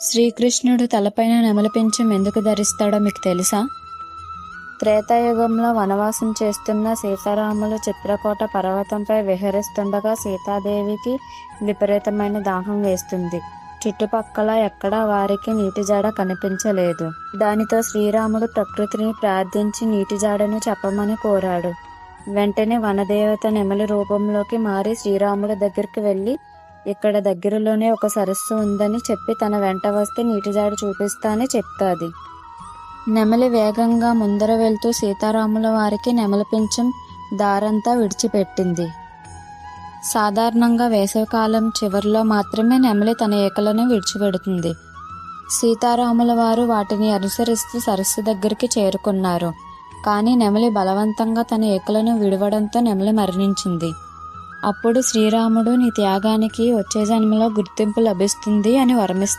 శ్రీకృష్ణుడు తలపైన నెమలి పెంచం ఎందుకు ధరిస్తాడో మీకు తెలుసా? త్రేతాయుగంలో వనవాసం చేస్తున్న సీతారాములు చిత్రకోట పర్వతంపై విహరిస్తుండగా సీతాదేవికి విపరీతమైన దాహం వేస్తుంది. చుట్టుపక్కల ఎక్కడా వారికి నీటి జాడ కనిపించలేదు. దానితో శ్రీరాముడు ప్రకృతిని ప్రార్థించి నీటి జాడను చెప్పమని కోరాడు. వెంటనే వనదేవత నెమలి రూపంలోకి మారి శ్రీరాముడి దగ్గరికి వెళ్ళి ఇక్కడ దగ్గరలోనే ఒక సరస్సు ఉందని చెప్పి తన వెంట వస్తే నీటిజాడు చూపిస్తా అని చెప్తాది. నెమలి వేగంగా ముందర వెళ్తూ సీతారాముల వారికి నెమలి పింఛం దారంతా విడిచిపెట్టింది. సాధారణంగా వేసవికాలం చివరిలో మాత్రమే నెమలి తన ఏకలను విడిచిపెడుతుంది. సీతారాముల వారు వాటిని అనుసరిస్తూ సరస్సు దగ్గరికి చేరుకున్నారు. కానీ నెమలి బలవంతంగా తన ఏకలను విడవడంతో నెమలి మరణించింది. అప్పుడు శ్రీరాముడు నీ త్యాగానికి వచ్చే జన్మలో గుర్తింపు లభిస్తుంది అని వరమిస్తాడు